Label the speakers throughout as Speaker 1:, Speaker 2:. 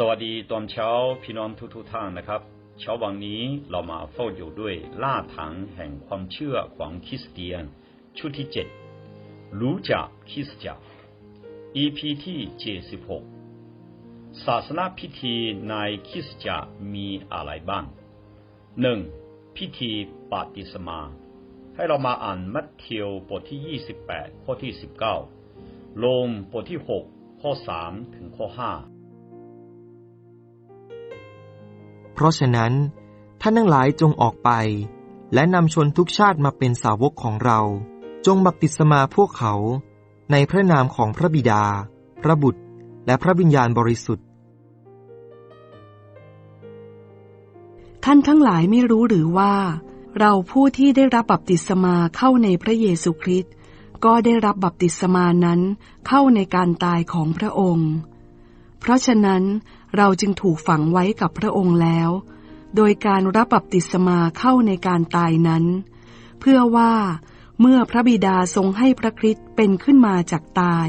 Speaker 1: สวัสดีตอนเช้าพี่น้องทุกๆท่านนะครับ เช้าวันนี้เรามาเฝ้าอยู่ด้วยล่าถังแห่งความเชื่อของคริสเตียน ชุดที่เจ็ดรู้จักคริสตจักร EP ที่เจ็ดสิบหกศาสนาพิธีในคริสตจักรมีอะไรบ้างหนึ่งพิธีปาติสมา ให้เรามาอ่านมัทธิวบทที่28ข้อที่19โลมบทที่6ข้อ3ถึงข้อ5
Speaker 2: เพราะฉะนั้น ท่านทั้งหลายจงออกไป และนำชนทุกชาติมาเป็นสาวกของเรา จงบัพติศมาพวกเขา ในพระนามของพระบิดา พระบุตร และพระวิญญาณบริสุทธิ์
Speaker 3: ท่านทั้งหลายไม่รู้หรือว่า เราผู้ที่ได้รับบัพติศมาเข้าในพระเยซูคริสต์ก็ได้รับบัพติศมานั้นเข้าในการตายของพระองค์ เพราะฉะนั้น เราจึงถูกฝังไว้กับพระองค์แล้ว โดยการรับบัพติศมาเข้าในการตายนั้น เพื่อว่าเมื่อพระบิดาทรงให้พระคริสต์เป็นขึ้นมาจากตาย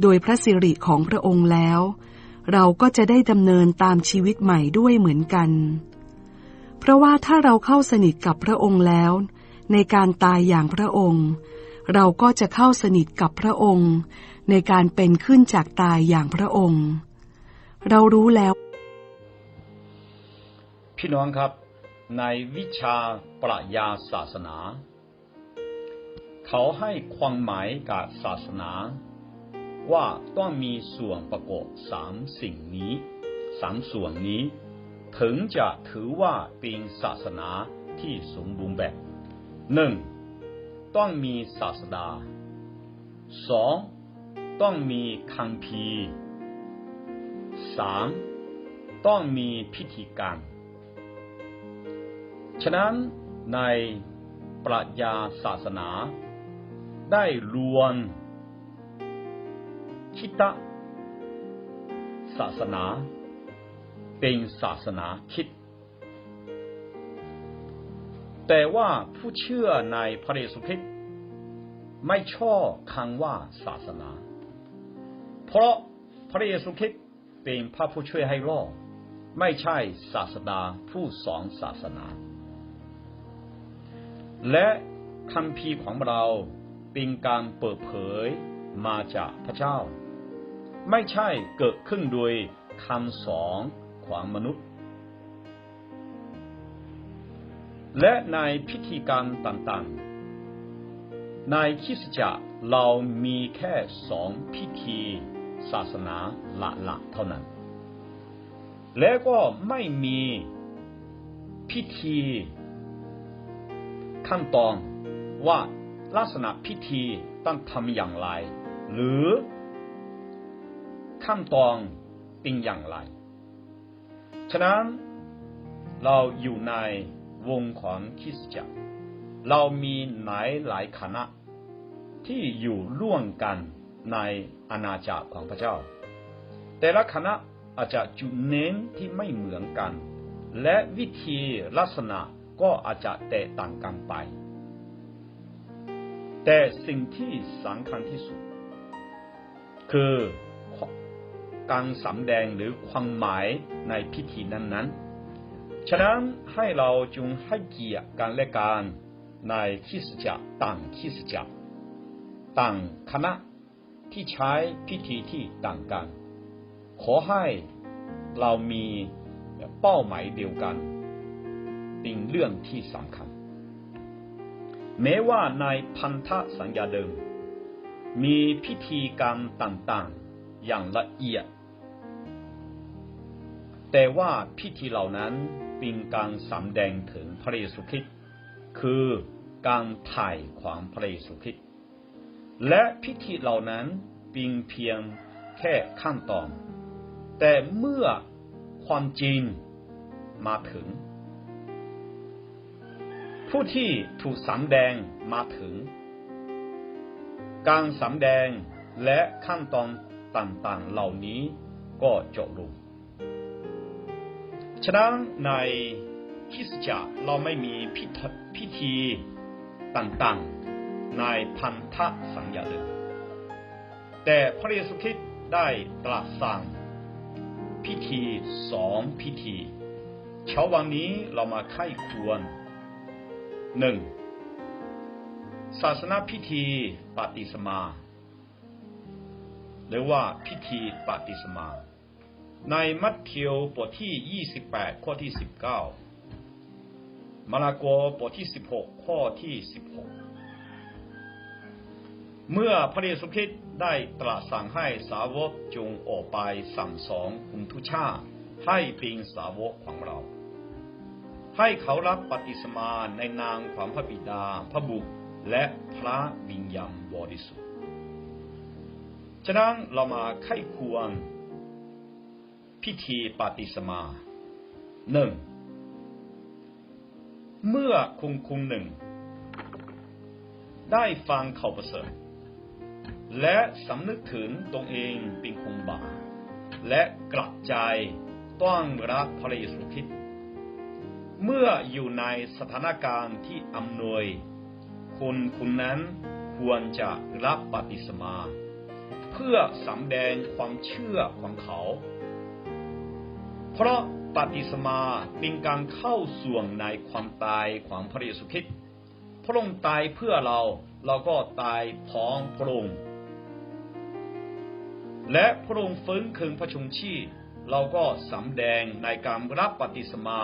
Speaker 3: โดยพระสิริของพระองค์แล้ว เราก็จะได้ดำเนินตามชีวิตใหม่ด้วยเหมือนกัน เพราะว่าถ้าเราเข้าสนิทกับพระองค์แล้ว ในการตายอย่างพระองค์ เราก็จะเข้าสนิทกับพระองค์ ในการเป็นขึ้นจากตายอย่างพระองค์ เรารู้แล้ว
Speaker 1: พี่น้องครับ ในวิชาปรัชญาศาสนา เขาให้ความหมายกับศาสนา ว่าต้องมีส่วนประกอบสามสิ่งนี้สามส่วนนี้ ถึงจะถือว่าเป็นศาสนาที่สมบูรณ์แบบหนึ่งต้องมีศาสดาสองต้องมีคัมภีร์ สามต้องมีพิธีการฉะนั้นในปรัชญาศาสนา ได้รวมคิตะศาสนา เป็นศาสนาคิด แต่ว่าผู้เชื่อในพระเยซูคริสต์ไม่ชอบคำว่าศาสนา เพราะพระเยซูคริสต์ เป็นพระผู้ช่วยให้รอดไม่ใช่ศาสดาผู้สอนศาสนา และคำพีของเราเป็นการเปิดเผยมาจากพระเจ้า ไม่ใช่เกิดขึ้นโดยคำสอนของมนุษย์ และในพิธีการมต่างๆ ในคริสตจักรเรามีแค่สองพิธี ศาสนาหลักๆเท่านั้น และก็ไม่มีพิธีขั้นตอนว่าลักษณะพิธีต้องทำอย่างไร หรือขั้นตอนเป็นอย่างไร ฉะนั้นเราอยู่ในวงของคริสตจักร เรามีหลายหลายคณะที่อยู่ร่วมกัน ในอาณาจักรของพระเจ้า แต่ละคณะอาจจะจุดเน้นที่ไม่เหมือนกัน และวิธีลักษณะก็อาจจะแตกต่างกันไป แต่สิ่งที่สำคัญที่สุด คือการสำแดงหรือความหมายในพิธีนั้นๆ ฉะนั้นให้เราจงให้เกียรติกันและกันในคริสตจักรต่างคริสตจักรต่างคณะ ที่ใช้พิธีที่ต่างกัน ขอให้เรามีเป้าหมายเดียวกันเป็นเรื่องที่สำคัญ แม้ว่าในพันธสัญญาเดิม มีพิธีกรรมต่างๆ อย่างละเอียด แต่ว่าพิธีเหล่านั้นเป็นการสำแดงถึงพระเยซูคริสต์คือการถ่ายความพระเยซูคริสต์ และพิธีเหล่านั้นเป็นเพียงแค่ขั้นตอน แต่เมื่อความจริงมาถึง ผู้ที่ถูกสำแดงมาถึง การสำแดงและขั้นตอนต่างๆเหล่านี้ก็จบลง ฉะนั้นในคริสตจักรเราไม่มีพิธีต่างๆ ในพันธสัญญาเลยแต่พระเยซูคริสต์ได้ตรัสสั่งพิธีสองพิธีเช้าวันนี้เรามาไข้ควรหนึ่งศาสนาพิธีปฏิสมา หรือว่าพิธีปฏิสมา ในมัทธิวบทที่ 28 ข้อที่ 19 มาระโกบทที่ 16 ข้อที่ 16 เมื่อพระเยซูคริสต์ได้ตรัสสั่งให้สาวกจงออกไปสั่งสอนคุมทุชาให้เป็นสาวกของเรา ให้เขารับปฏิสมาในนามของพระบิดา พระบุตรและพระวิญญาณบริสุทธิ์ ฉะนั้นเรามาไข้ควร พิธีปฏิสมาหนึ่งเมื่อคุงคุงหนึ่ง ได้ฟังข่าวประเสริฐ และสำนึกถึงตนเองเป็นคงบาปและกลับใจต้องรักพระเยซูคริสต์เมื่ออยู่ในสถานการณ์ที่อำนวย คนคนนั้นควรจะรับปฏิสมา เพื่อสำแดงความเชื่อของเขา เพราะปฏิสมาเป็นการเข้าส่วงในความตายของพระเยซูคริสต์พระองค์ตายเพื่อเราเราก็ตายพร้อมพระองค์ และพระองค์ฟื้นคืนพระชนชีพเราก็สำแดงในการรับปฏิสมา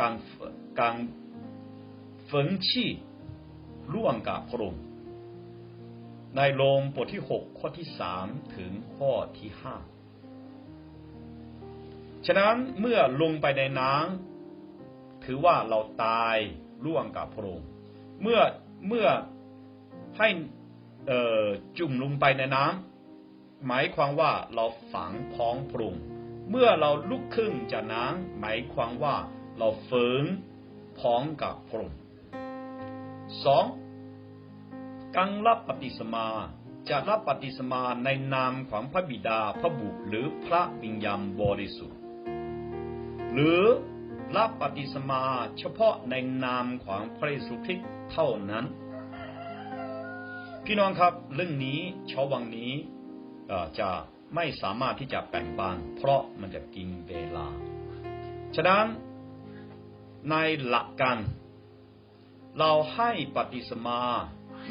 Speaker 1: การการฟื้นชีพร่วมกับพระองค์ในโรมบทที่6ข้อที่3ถึงข้อที่5ฉะนั้นเมื่อลงไปในน้ำถือว่าเราตายร่วมกับพระองค์เมื่อเมื่อให้จุ่มลงไปในน้ำ หมายความว่าเราฝังพ้องพระองเมื่อเราลุกขึ้นจากน้ำหมายความว่าเราฝืนพ้องกับพระองสองการรับปฏิสมาจะรับปฏิสมาในนามของพระบิดาพระบุตรหรือพระวิญญาณบริสุทธิ์ หรือรับปฏิสมาเฉพาะในนามของพระเยซูคริสต์เท่านั้น พี่น้องครับเรื่องนี้ชาวันนี้ จะไม่สามารถที่จะแบ่งบานเพราะมันจะกินเวลา ฉะนั้นในหลักการเราให้ปฏิสมา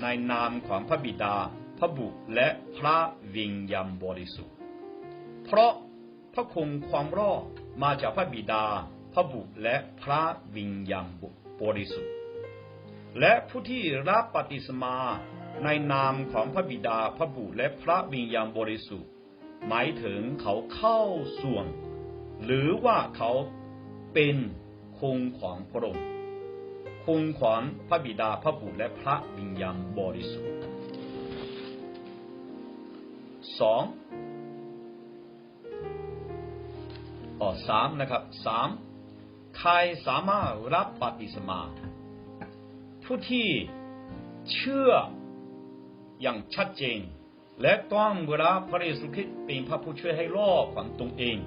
Speaker 1: ในนามของพระบิดา พระบุตรและพระวิญญาณบริสุทธิ์ เพราะพระคุณความรอดมาจากพระบิดา พระบุตรและพระวิญญาณบริสุทธิ์ และผู้ที่รับปฏิสมา ในนามของพระบิดาพระบุตรและพระวิญญาณบริสุทธิ์ หมายถึงเขาเข้าส่วน หรือว่าเขาเป็นคงของพระองค์คงของพระบิดาพระบุตรและพระวิญญาณบริสุทธิ์สองอ๋อสามนะครับสามใครสามารถรับปฏิสมา ผู้ที่เชื่อ อย่างชัดเจน และต้องรับพระเยซูคริสต์เป็นพระผู้ช่วยให้รอดของตนเอง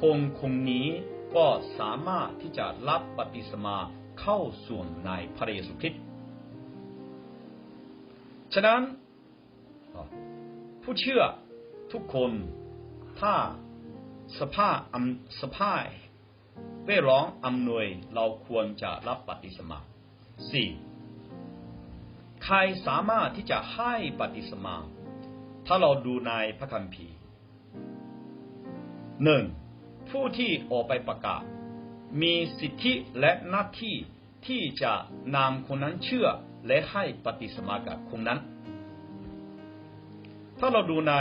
Speaker 1: คงคงนี้ก็สามารถที่จะรับปฏิสมาเข้าส่วนในพระเยซูคริสต์ฉะนั้นผู้เชื่อทุกคนถ้าสภาพสภาพเป้ร้องอำนวยเราควรจะรับปฏิสมาสี่ ใครสามารถที่จะให้ปฏิสมา ถ้าเราดูในพระคัมภีร์หนึ่งผู้ที่ออกไปประกาศ มีสิทธิและหน้าที่ที่จะนำคนนั้นเชื่อและให้ปฏิสมากับคนนั้น ถ้าเราดูใน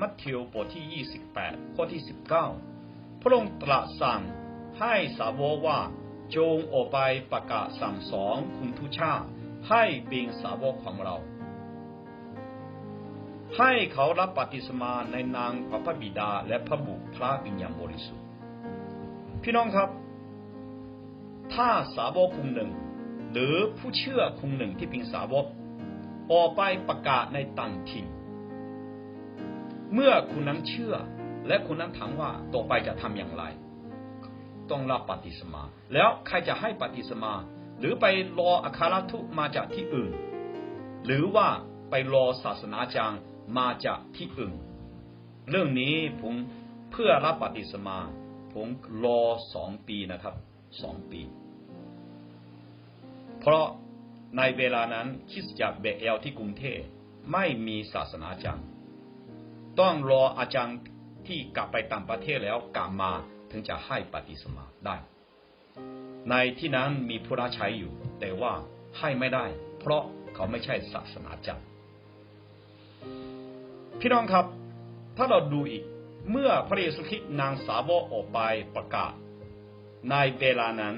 Speaker 1: มัทธิวบทที่ 28 ข้อที่ 19 พระองค์ตรัสสั่งให้สาวกว่าจงออกไปประกาศสั่งสอนคุณทุชาติ ให้เป็น สาวกของเรา ให้เขารับปฏิสมาในนามของพระบิดาและพระบุตรพระวิญญาณบริสุทธิ์ พี่น้องครับ ถ้าสาวกคนหนึ่ง หรือผู้เชื่อคนหนึ่งที่เป็นสาวกออกไปประกาศในต่างถิ่น เมื่อคุณนั้นเชื่อและคุณนั้นถามว่าต่อไปจะทำอย่างไร ต้องรับปฏิสมา แล้วใครจะให้ปฏิสมา หรือไปรออัคารทุมาจากที่อื่น หรือว่าไปรอศาสนาจารย์มาจากที่อื่น เรื่องนี้ผมเพื่อรับปฏิสมา ผมรอสองปีนะครับสองปี เพราะในเวลานั้นคริสตจักเบเอลที่กรุงเทพไม่มีศาสนาจารย์ ต้องรออาจารย์ที่กลับไปต่างประเทศแล้วกลับมาถึงจะให้ปฏิสมาได้ ในที่นั้นมีผู้รับใช้อยู่ แต่ว่าให้ไม่ได้ เพราะเขาไม่ใช่ศาสนาจารพี่น้องครับ ถ้าเราดูอีกเมื่อพระเยซูคริสต์นางสาวกออกไปประกาศ ในเวลานั้น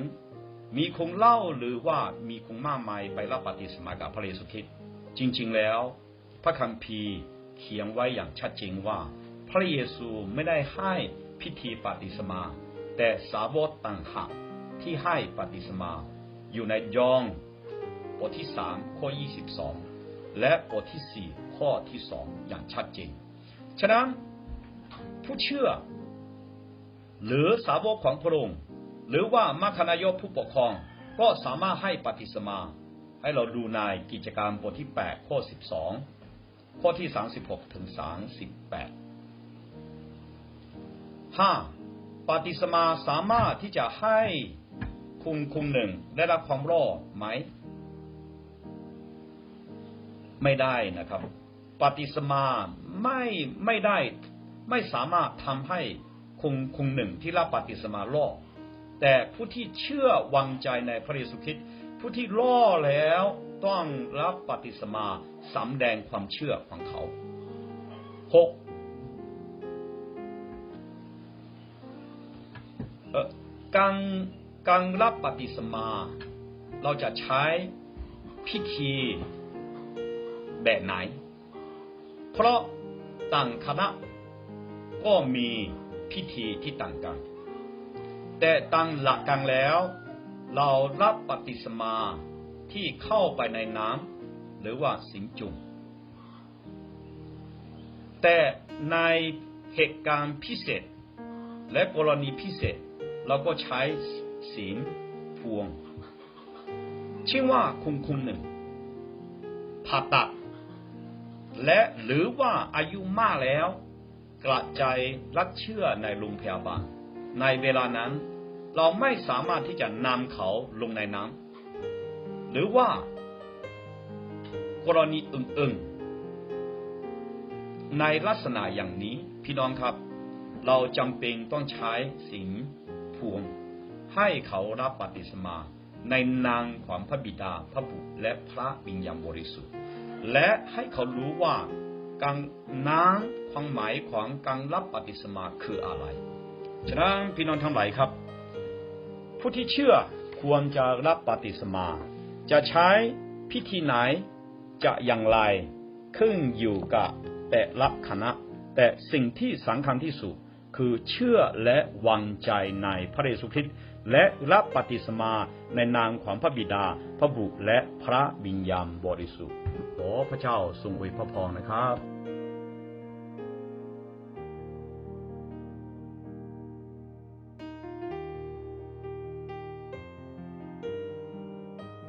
Speaker 1: มีคงเล่าหรือว่ามีคงมากมายไปรับปฏิสมากับพระเยซูคริสต์จริง ๆ แล้ว พระคัมภีร์เขียนไว้อย่างชัดเจนว่า พระเยซูไม่ได้ให้พิธีปฏิสมา แต่สาวกต่างหาก ที่ให้ปฏิสมา อยู่ในยอห์นบทที่สามข้อยี่สิบสองและบทที่สี่ข้อที่สองอย่างชัดเจน ฉะนั้นผู้เชื่อ หรือสาวกของพระองค์หรือว่ามัคคณายกผู้ปกครอง ก็สามารถให้ปฏิสมา ให้เราดูในกิจการบทที่ 8 ข้อ 12 ข้อที่ 36 ถึง 38 5. ปฏิสมาสามารถที่จะให้ คุมคุมหนึ่งได้รับความรอดไหม ไม่ได้นะครับ ปฏิสมาไม่ไม่ได้ไม่สามารถทำให้คุมคุมหนึ่งที่รับปฏิสมารอดแต่ผู้ที่เชื่อวางใจในพระเยซูคริสต์ผู้ที่ล่อแล้วต้องรับปฏิสมาสำแดงความเชื่อของเขาหกการ การรับปฏิสมา เราจะใช้พิธีแบบไหน เพราะต่างคณะก็มีพิธีที่ต่างกัน แต่ตามหลักการแล้ว เรารับปฏิสมาที่เข้าไปในน้ำหรือว่าสิงจุงแต่ในเหตุการณ์พิเศษ และกรณีพิเศษ เราก็ใช้ ศีลพวง ชื่อว่าคุมคุมหนึ่งผ่าตัด และหรือว่าอายุมากแล้ว กระจายรักเชื่อในโรงพยาบาลในเวลานั้น เราไม่สามารถที่จะนำเขาลงในน้ำหรือว่ากรณีอื่นๆในลักษณะอย่างนี้พี่น้องครับ เราจำเป็นต้องใช้สิงพวง ให้เขารับปฏิสมา ในนามของพระบิดาพระบุตรและพระวิญญาณบริสุทธิ์ และให้เขารู้ว่าการน้ำความหมายของการรับปฏิสมาคืออะไรฉะนั้นพี่น้องทั้งหลายครับ ผู้ที่เชื่อควรจะรับปฏิสมา จะใช้พิธีไหนจะอย่างไรขึ้นอยู่กับแต่ละคณะ แต่สิ่งที่สำคัญที่สุดคือเชื่อและวางใจในพระเยซูคริสต์ และรับปฏิสมาในนามของพระบิดา พระบุตรและพระวิญญาณบริสุทธิ์ขอพระเจ้าทรงอวยพระพรนะครับ